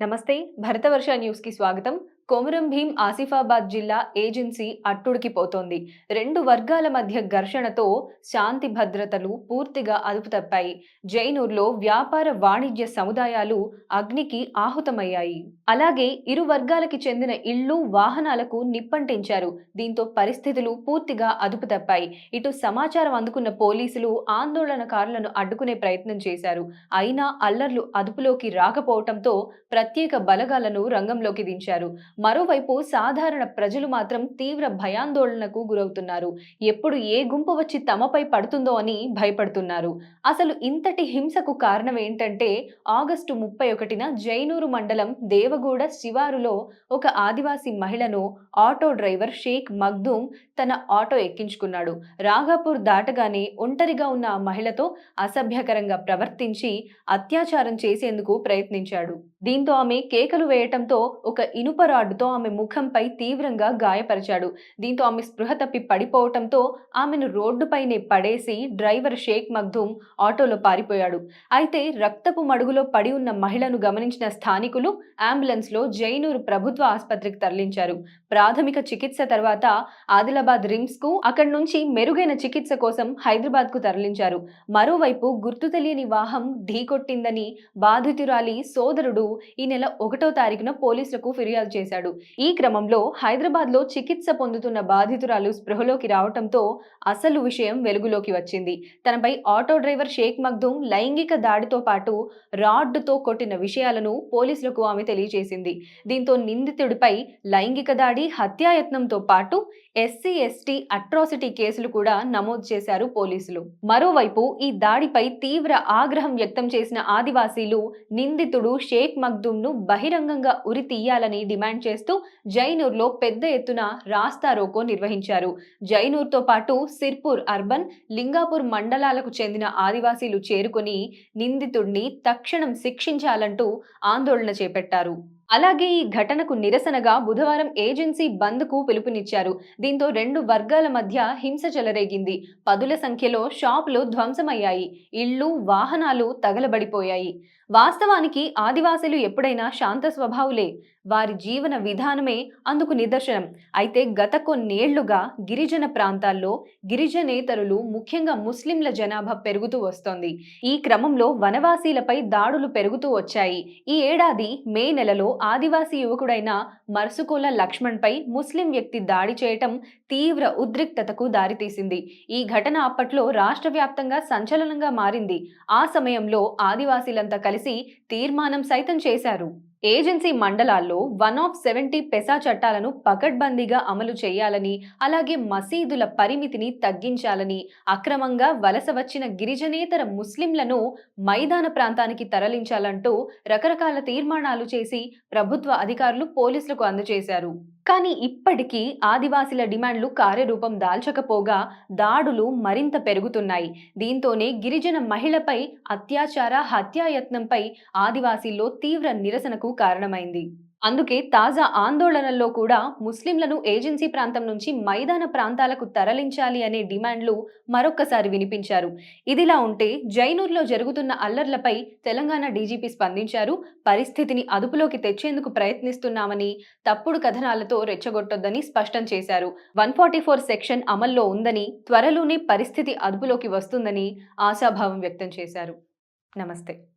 నమస్తే భరతవర్ష న్యూస్ కి స్వాగతం కొమురం భీం ఆసిఫాబాద్ జిల్లా ఏజెన్సీ అట్టుడికి పోతోంది. రెండు వర్గాల మధ్య ఘర్షణతో శాంతి భద్రతలు పూర్తిగా అదుపు తప్పాయి. జైనూర్లో వ్యాపార వాణిజ్య సముదాయాలు అగ్నికి ఆహుతమయ్యాయి. అలాగే ఇరు వర్గాలకి చెందిన ఇళ్ళు వాహనాలకు నిప్పంటించారు. దీంతో పరిస్థితులు పూర్తిగా అదుపు తప్పాయి. ఇటు సమాచారం అందుకున్న పోలీసులు ఆందోళనకారులను అడ్డుకునే ప్రయత్నం చేశారు. అయినా అల్లర్లు అదుపులోకి రాకపోవటంతో ప్రత్యేక బలగాలను రంగంలోకి దించారు. మరోవైపు సాధారణ ప్రజలు మాత్రం తీవ్ర భయాందోళనకు గురవుతున్నారు. ఎప్పుడు ఏ గుంపు వచ్చి తమపై పడుతుందో అని భయపడుతున్నారు. అసలు ఇంతటి హింసకు కారణం ఏంటంటే ఆగస్టు ముప్పై ఒకటిన జైనూరు మండలం దేవగూడ శివారులో ఒక ఆదివాసీ మహిళను ఆటో డ్రైవర్ షేక్ మగ్దూమ్ తన ఆటో ఎక్కించుకున్నాడు. రాఘాపూర్ దాటగానే ఒంటరిగా ఉన్న ఆ మహిళతో అసభ్యకరంగా ప్రవర్తించి అత్యాచారం చేసేందుకు ప్రయత్నించాడు. దీంతో ఆమె కేకలు వేయటంతో ఒక ఇనుప తాడుతో ఆమె ముఖంపై తీవ్రంగా గాయపరిచాడు. దీంతో ఆమె స్పృహ తప్పి పడిపోవటంతో ఆమెను రోడ్డుపైనే పడేసి డ్రైవర్ షేక్ మగ్ధూమ్ ఆటోలో పారిపోయాడు. అయితే రక్తపు మడుగులో పడి ఉన్న మహిళను గమనించిన స్థానికులు అంబులెన్స్లో జైనూరు ప్రభుత్వ ఆసుపత్రికి తరలించారు. ప్రాథమిక చికిత్స తర్వాత ఆదిలాబాద్ రిమ్స్కు అక్కడి నుంచి మెరుగైన చికిత్స కోసం హైదరాబాద్కు తరలించారు. మరోవైపు గుర్తు తెలియని వాహం ఢీకొట్టిందని బాధితురాలి సోదరుడు ఈ నెల ఒకటో తారీఖున పోలీసులకు ఫిర్యాదు చేశారు. చేశాడు. ఈ క్రమంలో హైదరాబాద్లో చికిత్స పొందుతున్న బాధితురాలు స్పృహలోకి రావటంతో అసలు విషయం వెలుగులోకి వచ్చింది. తనపై ఆటో డ్రైవర్ షేక్ మగ్దూమ్ లైంగిక దాడితో పాటు రాడ్డుతో కొట్టిన విషయాలను పోలీసులకు ఆమె తెలియజేసింది. దీంతో నిందితుడిపై లైంగిక దాడి హత్యాయత్నంతో పాటు ఎస్సీ ఎస్టీ అట్రాసిటీ కేసులు కూడా నమోదు చేశారు పోలీసులు. మరోవైపు ఈ దాడిపై తీవ్ర ఆగ్రహం వ్యక్తం చేసిన ఆదివాసీలు నిందితుడు షేక్ మగ్దూమ్ను బహిరంగంగా ఉరి తీయాలని డిమాండ్ చేస్తూ జైనూర్లో పెద్ద ఎత్తున రాస్తా రోకో నిర్వహించారు. జైనూర్తో పాటు సిర్పూర్ అర్బన్ లింగాపూర్ మండలాలకు చెందిన ఆదివాసీలు చేరుకొని నిందితుడిని తక్షణం శిక్షించాలంటూ ఆందోళన చేపట్టారు. అలాగే ఈ ఘటనకు నిరసనగా బుధవారం ఏజెన్సీ బంద్కు పిలుపునిచ్చారు. దీంతో రెండు వర్గాల మధ్య హింస చెలరేగింది. పదుల సంఖ్యలో షాపులు ధ్వంసమయ్యాయి. ఇళ్ళు వాహనాలు తగలబడిపోయాయి. వాస్తవానికి ఆదివాసులు ఎప్పుడైనా శాంత స్వభావులే. వారి జీవన విధానమే అందుకు నిదర్శనం. అయితే గత కొన్నేళ్ళుగా గిరిజన ప్రాంతాల్లో గిరిజనేతరులు ముఖ్యంగా ముస్లింల జనాభా పెరుగుతూ వస్తోంది. ఈ క్రమంలో వనవాసీలపై దాడులు పెరుగుతూ వచ్చాయి. ఈ ఏడాది మే నెలలో ఆదివాసీ యువకుడైన మర్సుకోల లక్ష్మణ్పై ముస్లిం వ్యక్తి దాడి చేయటం తీవ్ర ఉద్రిక్తతకు దారితీసింది. ఈ ఘటన అప్పట్లో రాష్ట్ర వ్యాప్తంగా సంచలనంగా మారింది. ఆ సమయంలో ఆదివాసీలంతా కలిసి తీర్మానం సైతం చేశారు. ఏజెన్సీ మండలాల్లో వన్ ఆఫ్ సెవెంటీ పెసా చట్టాలను పకడ్బందీగా అమలు చేయాలని అలాగే మసీదుల పరిమితిని తగ్గించాలని అక్రమంగా వలస వచ్చిన గిరిజనేతర ముస్లింలను మైదాన ప్రాంతానికి తరలించాలంటూ రకరకాల తీర్మానాలు చేసి ప్రభుత్వ అధికారులు పోలీసులకు అందజేశారు. కానీ ఇప్పటికీ ఆదివాసీల డిమాండ్లు కార్యరూపం దాల్చకపోగా దాడులు మరింత పెరుగుతున్నాయి. దీంతోనే గిరిజన మహిళపై అత్యాచార హత్యాయత్నంపై ఆదివాసీల్లో తీవ్ర నిరసనకు కారణమైంది. అందుకే తాజా ఆందోళనల్లో కూడా ముస్లింలను ఏజెన్సీ ప్రాంతం నుంచి మైదాన ప్రాంతాలకు తరలించాలి అనే డిమాండ్లు మరొక్కసారి వినిపించారు. ఇదిలా ఉంటే జైనూర్లో జరుగుతున్న అల్లర్లపై తెలంగాణ డీజీపీ స్పందించారు. పరిస్థితిని అదుపులోకి తెచ్చేందుకు ప్రయత్నిస్తున్నామని తప్పుడు కథనాలతో రెచ్చగొట్టొద్దని స్పష్టం చేశారు. వన్ ఫార్టీ ఫోర్ సెక్షన్ అమల్లో ఉందని త్వరలోనే పరిస్థితి అదుపులోకి వస్తుందని ఆశాభావం వ్యక్తం చేశారు. నమస్తే.